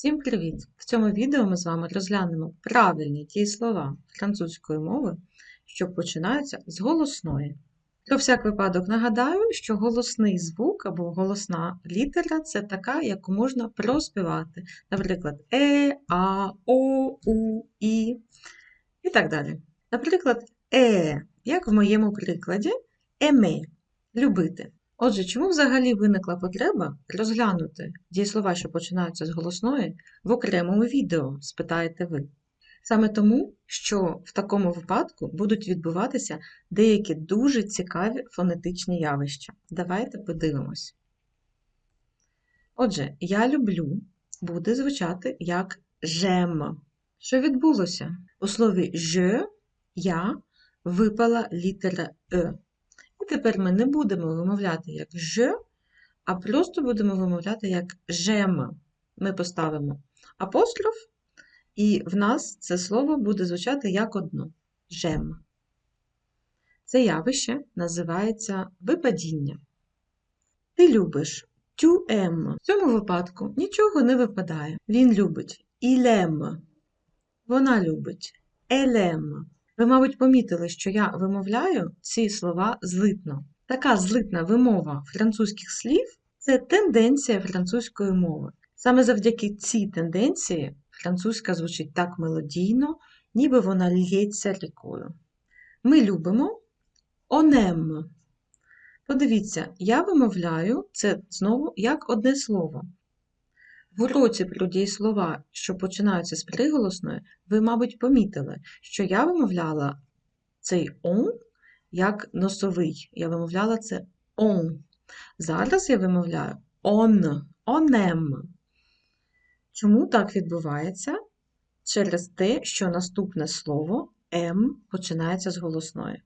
Всім привіт! В цьому відео ми з вами розглянемо правильні дієслова французької мови, що починаються з голосної. Про всяк випадок нагадаю, що голосний звук або голосна літера це така, яку можна проспівати. Наприклад, е, а, о, у, і і так далі. Наприклад, е, як в моєму прикладі, еме любити. Отже, чому взагалі виникла потреба розглянути дієслова, що починаються з голосної, в окремому відео, спитаєте ви? Саме тому, що в такому випадку будуть відбуватися деякі дуже цікаві фонетичні явища. Давайте подивимось. Отже, я люблю буде звучати як жем. Що відбулося? У слові «je» я випала літера Е. І тепер ми не будемо вимовляти як «ж», а просто будемо вимовляти як «жем». Ми поставимо апостроф, і в нас це слово буде звучати як одно «жем». Це явище називається випадіння. Ти любиш «tu aimes». В цьому випадку нічого не випадає. Він любить «il aime». Вона любить «elle aime». Ви, мабуть, помітили, що я вимовляю ці слова злитно. Така злитна вимова французьких слів це тенденція французької мови. Саме завдяки цій тенденції французька звучить так мелодійно, ніби вона лється рікою. Ми любимо онем. Подивіться, я вимовляю це знову як одне слово. В уроці про дієслова, що починаються з приголосної, ви, мабуть, помітили, що я вимовляла цей он як носовий. Я вимовляла це он. Зараз я вимовляю он, онем. Чому так відбувається? Через те, що наступне слово М починається з голосної.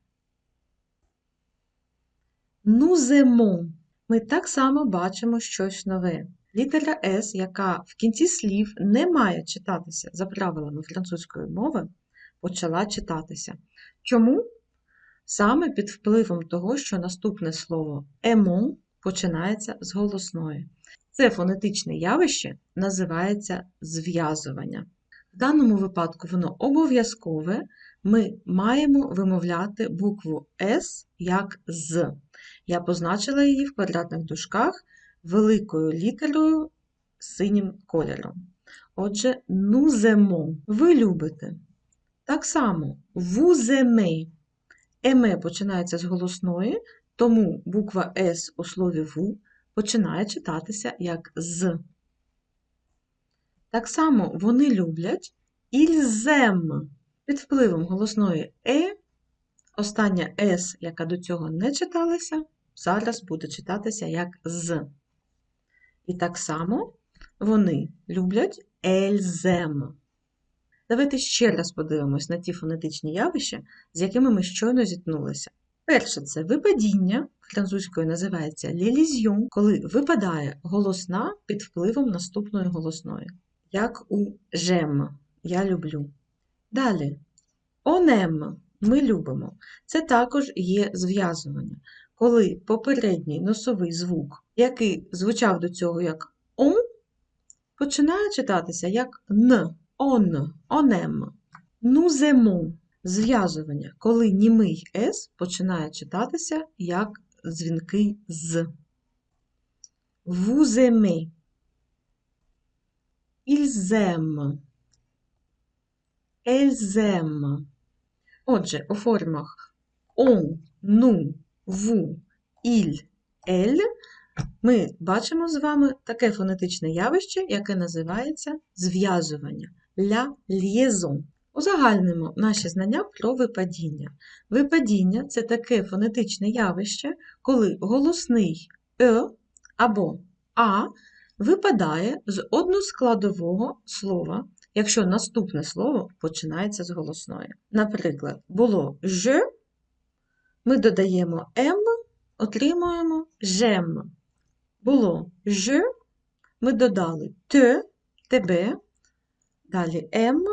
Нуземо. Ми так само бачимо щось нове. Літера С, яка в кінці слів не має читатися за правилами французької мови, почала читатися. Чому? Саме під впливом того, що наступне слово емон починається з голосної. Це фонетичне явище називається зв'язування. В даному випадку воно обов'язкове, ми маємо вимовляти букву С як з. Я позначила її в квадратних дужках великою літерою синім кольором. Отже, нуземо. Ви любите. Так само вуземе. Еме починається з голосної, тому буква С у слові ву починає читатися як з. Так само вони люблять ільзем. Під впливом голосної Е, остання С, яка до цього не читалася, зараз буде читатися як з. І так само вони люблять ельзем. Давайте ще раз подивимось на ті фонетичні явища, з якими ми щойно зіткнулися. Перше це випадіння, французькою називається лілізйон, коли випадає голосна під впливом наступної голосної, як у жем я люблю. Далі онем ми любимо. Це також є зв'язування коли попередній носовий звук, який звучав до цього як он, починає читатися як н, он, онем. Нуземо зв'язування, коли німий С починає читатися як дзвінкий з. Вуземе. Ільзем. Ельзем. Отже, у формах он, ну, ву, іль, ель, ми бачимо з вами таке фонетичне явище, яке називається зв'язування ля liaison. Узагальнимо наші знання про випадіння. Випадіння це таке фонетичне явище, коли голосний е або а випадає з односкладового слова, якщо наступне слово починається з голосної. Наприклад, було «je», ми додаємо М, отримуємо жем. Було ж, ми додали Т, тебе, далі М,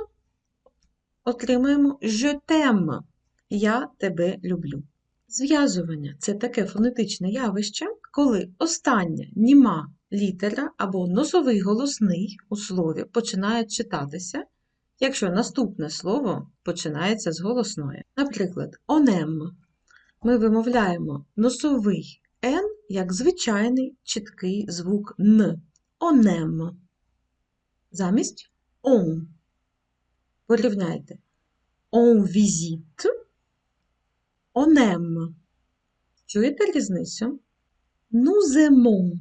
отримуємо «je t'aime», Я тебе люблю. Зв'язування це таке фонетичне явище, коли остання німа літера або носовий голосний у слові починають читатися, якщо наступне слово починається з голосної. Наприклад, онем. Ми вимовляємо носовий Н як звичайний чіткий звук Н. Онем. Замість он. Порівняйте. On visite. Онем. Чуєте різницю? Nous.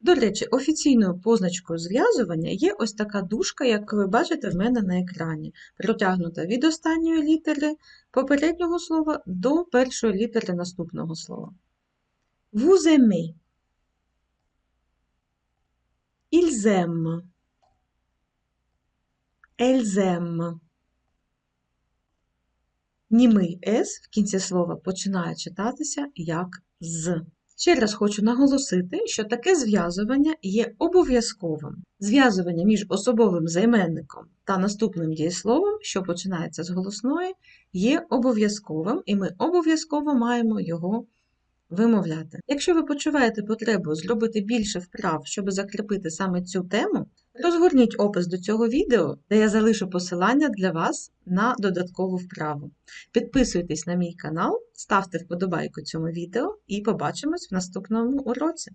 До речі, офіційною позначкою зв'язування є ось така дужка, як ви бачите в мене на екрані, протягнута від останньої літери попереднього слова до першої літери наступного слова. Vous aimez. Ils aiment. Elles aiment. Німий «с» в кінці слова починає читатися як «з». Ще раз хочу наголосити, що таке зв'язування є обов'язковим. Зв'язування між особовим займенником та наступним дієсловом, що починається з голосної, є обов'язковим, і ми обов'язково маємо його вимовляти. Якщо ви почуваєте потребу зробити більше вправ, щоб закріпити саме цю тему, розгорніть опис до цього відео, де я залишу посилання для вас на додаткову вправу. Підписуйтесь на мій канал, ставте вподобайку цьому відео і побачимось в наступному уроці.